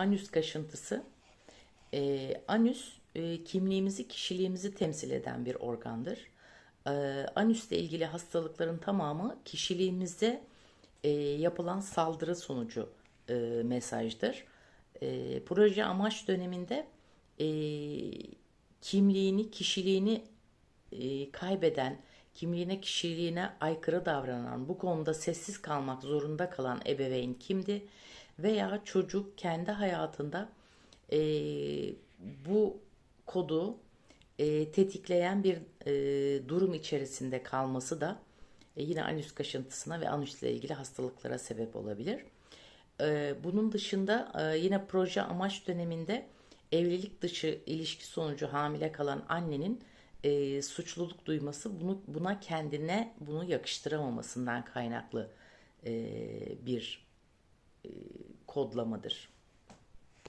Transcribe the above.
Anüs kaşıntısı. Ee, anüs e, kimliğimizi, kişiliğimizi temsil eden bir organdır. Ee, anüsle ilgili hastalıkların tamamı kişiliğimize e, yapılan saldırı sonucu e, mesajdır. E, proje amaç döneminde e, kimliğini, kişiliğini e, kaybeden, kimliğine, kişiliğine aykırı davranan, bu konuda sessiz kalmak zorunda kalan ebeveyn kimdi? Veya çocuk kendi hayatında e, bu kodu e, tetikleyen bir e, durum içerisinde kalması da e, yine anüs kaşıntısına ve anüsle ilgili hastalıklara sebep olabilir. E, bunun dışında e, yine proje amaç döneminde evlilik dışı ilişki sonucu hamile kalan annenin e, suçluluk duyması bunu buna kendine bunu yakıştıramamasından kaynaklı e, bir kodlamadır.